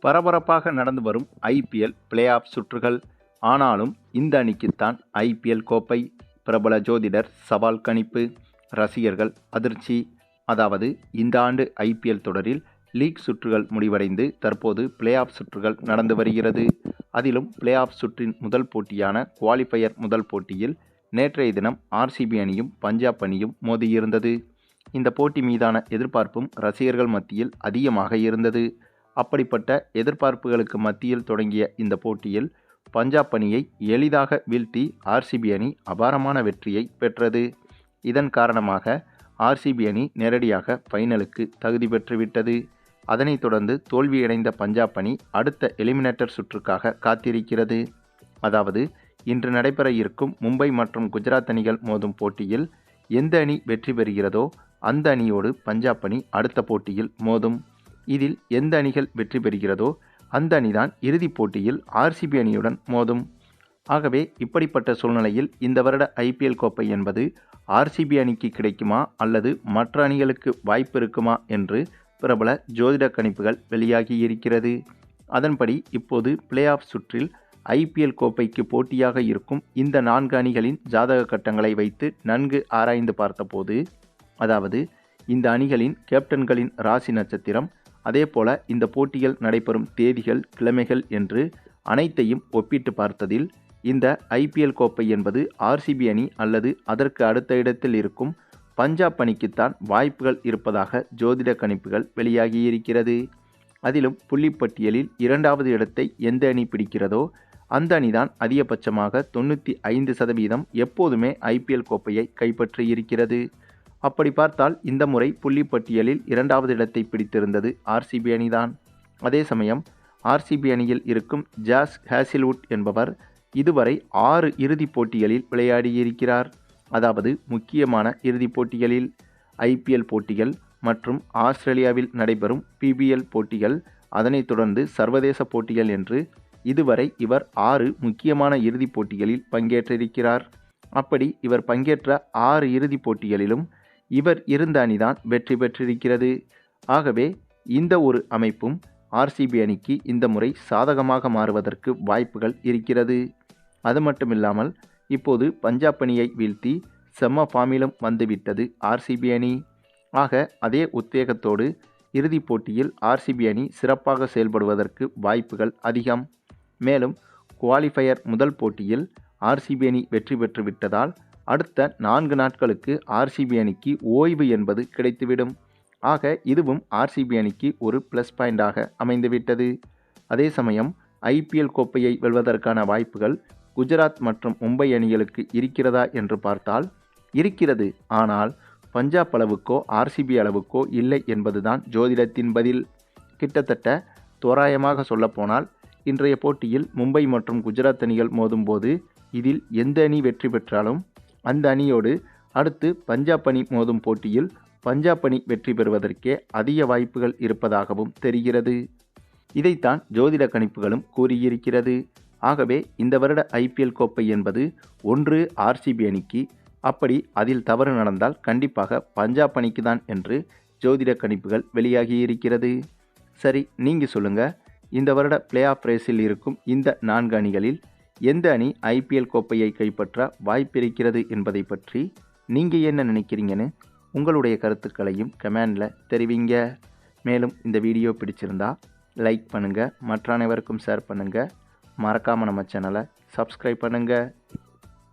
பரபரப்பாக நடந்து வரும் ஐபிஎல் பிளே ஆஃப் சுற்றுகள். ஆனாலும் இந்த அணிக்குத்தான் ஐபிஎல் கோப்பை பிரபல ஜோதிடர் சவால் கணிப்பு. ரசிகர்கள் அதிர்ச்சி. அதாவது இந்த ஆண்டு ஐபிஎல் தொடரில் லீக் சுற்றுகள் முடிவடைந்து தற்போது பிளே ஆஃப் சுற்றுகள் நடந்து வருகிறது. அதிலும் பிளே ஆஃப் சுற்றின் முதல் போட்டியான குவாலிஃபயர் முதல் போட்டியில் நேற்றைய தினம் ஆர்சிபி அணியும் பஞ்சாப் அணியும் மோதியிருந்தது. இந்த போட்டி மீதான எதிர்பார்ப்பும் ரசிகர்கள் மத்தியில் அதிகமாக இருந்தது. அப்படிப்பட்ட எதிர்பார்ப்புகளுக்கு மத்தியில் தொடங்கிய இந்த போட்டியில் பஞ்சாப் அணியை எளிதாக வீழ்த்தி ஆர்சிபி அணி அபாரமான வெற்றியை பெற்றது. இதன் காரணமாக ஆர்சிபி அணி நேரடியாக ஃபைனலுக்கு தகுதி பெற்றுவிட்டது. அதனைத் தொடர்ந்து தோல்வியடைந்த பஞ்சாப் அணி அடுத்த எலிமினேட்டர் சுற்றுக்காக காத்திருக்கிறது. அதாவது இன்று நடைபெற இருக்கும் மும்பை மற்றும் குஜராத் அணிகள் மோதும் போட்டியில் எந்த அணி வெற்றி பெறுகிறதோ அந்த அணியோடு பஞ்சாப் அணி அடுத்த போட்டியில் மோதும். இதில் எந்த அணிகள் வெற்றி பெறுகிறதோ அந்த அணிதான் இறுதிப் போட்டியில் ஆர்சிபி அணியுடன் மோதும். ஆகவே இப்படிப்பட்ட சூழ்நிலையில் இந்த வருட ஐபிஎல் கோப்பை என்பது ஆர்சிபி அணிக்கு கிடைக்குமா அல்லது மற்ற அணிகளுக்கு வாய்ப்பு இருக்குமா என்று பிரபல ஜோதிட கணிப்புகள் வெளியாகி இருக்கிறது. அதன்படி இப்போது பிளே ஆஃப் சுற்றில் ஐபிஎல் கோப்பைக்கு போட்டியாக இருக்கும் இந்த நான்கு அணிகளின் ஜாதக கட்டங்களை வைத்து நன்கு ஆராய்ந்து பார்த்தபோது அதாவது இந்த அணிகளின் கேப்டன்களின் ராசி நட்சத்திரம் அதேபோல இந்த போட்டிகள் நடைபெறும் தேதிகள் கிழமைகள் என்று அனைத்தையும் ஒப்பிட்டு பார்த்ததில் இந்த ஐபிஎல் கோப்பை என்பது ஆர்சிபி அணி அல்லது அதற்கு அடுத்த இடத்தில் இருக்கும் பஞ்சாப் அணிக்குத்தான் வாய்ப்புகள் இருப்பதாக ஜோதிட கணிப்புகள் வெளியாகியிருக்கிறது. அதிலும் புள்ளிப்பட்டியலில் இரண்டாவது இடத்தை எந்த அணி பிடிக்கிறதோ அந்த அணிதான் அதிகபட்சமாக தொண்ணூற்றி ஐந்து சதவீதம் எப்போதுமே ஐபிஎல் கோப்பையை கைப்பற்றி இருக்கிறது அப்படி பார்த்தால் இந்த முறை புள்ளிப்பட்டியலில் இரண்டாவது இடத்தை பிடித்திருந்தது ஆர்சிபி அணிதான். அதே சமயம் ஆர்சிபி அணியில் இருக்கும் ஜாஸ் ஹேசில்வுட் என்பவர் இதுவரை ஆறு இறுதிப் போட்டிகளில் விளையாடியிருக்கிறார். அதாவது முக்கியமான இறுதிப் போட்டிகளில் ஐபிஎல் போட்டிகள் மற்றும் ஆஸ்திரேலியாவில் நடைபெறும் பிபிஎல் போட்டிகள் அதனைத் தொடர்ந்து சர்வதேச போட்டிகள் என்று இதுவரை இவர் ஆறு முக்கியமான இறுதிப் போட்டிகளில் பங்கேற்றிருக்கிறார். அப்படி இவர் பங்கேற்ற ஆறு இறுதிப் போட்டிகளிலும் இவர் இருந்த அணிதான் வெற்றி பெற்றிருக்கிறது. ஆகவே இந்த ஒரு அமைப்பும் ஆர்சிபி அணிக்கு இந்த முறை சாதகமாக மாறுவதற்கு வாய்ப்புகள் இருக்கிறது. அது மட்டுமில்லாமல் இப்போது பஞ்சாப் அணியை வீழ்த்தி செம்ம ஃபார்மிலும் வந்துவிட்டது ஆர்சிபி அணி. ஆக அதே உத்வேகத்தோடு இறுதிப் போட்டியில் ஆர்சிபி அணி சிறப்பாக செயல்படுவதற்கு வாய்ப்புகள் அதிகம். மேலும் குவாலிஃபயர் முதல் போட்டியில் ஆர்சிபி அணி வெற்றி பெற்றுவிட்டதால் அடுத்த நான்கு நாட்களுக்கு ஆர்சிபி அணிக்கு ஓய்வு என்பது கிடைத்துவிடும். ஆக இதுவும் ஆர்சிபி அணிக்கு ஒரு ப்ளஸ் பாயிண்டாக அமைந்துவிட்டது. அதே சமயம் ஐபிஎல் கோப்பையை வெல்வதற்கான வாய்ப்புகள் குஜராத் மற்றும் மும்பை அணிகளுக்கு இருக்கிறதா என்று பார்த்தால் இருக்கிறது. ஆனால் பஞ்சாப் அளவுக்கோ ஆர்சிபி அளவுக்கோ இல்லை என்பதுதான் ஜோதிடத்தின் பதில். கிட்டத்தட்ட தோராயமாக சொல்லப்போனால் இன்றைய போட்டியில் மும்பை மற்றும் குஜராத் அணிகள் மோதும்போது இதில் எந்த அணி வெற்றி பெற்றாலும் அந்த அணியோடு அடுத்து பஞ்சாப் அணி மோதும் போட்டியில் பஞ்சாப் அணி வெற்றி பெறுவதற்கே அதிக வாய்ப்புகள் இருப்பதாகவும் தெரிகிறது. இதைத்தான் ஜோதிட கணிப்புகளும் கூறியிருக்கிறது. ஆகவே இந்த வருட ஐபிஎல் கோப்பை என்பது ஒன்று ஆர்சிபி அணிக்கு அப்படி அதில் தவறு நடந்தால் கண்டிப்பாக பஞ்சாப் அணிக்கு தான் என்று ஜோதிட கணிப்புகள் வெளியாகியிருக்கிறது. சரி நீங்கள் சொல்லுங்கள் இந்த வருட பிளே ஆஃப் ரேஸில் இருக்கும் இந்த நான்கு அணிகளில் எந்த அணி ஐபிஎல் கோப்பையை கைப்பற்ற வாய்ப்பிருக்கிறது என்பதை பற்றி நீங்கள் என்ன நினைக்கிறீங்கன்னு உங்களுடைய கருத்துக்களையும் கமெண்டில் தெரிவிங்க. மேலும் இந்த வீடியோ பிடிச்சிருந்தா லைக் பண்ணுங்கள் மற்ற அனைவருக்கும் ஷேர் பண்ணுங்கள் மறக்காமல் நம்ம சேனலை சப்ஸ்கிரைப் பண்ணுங்கள்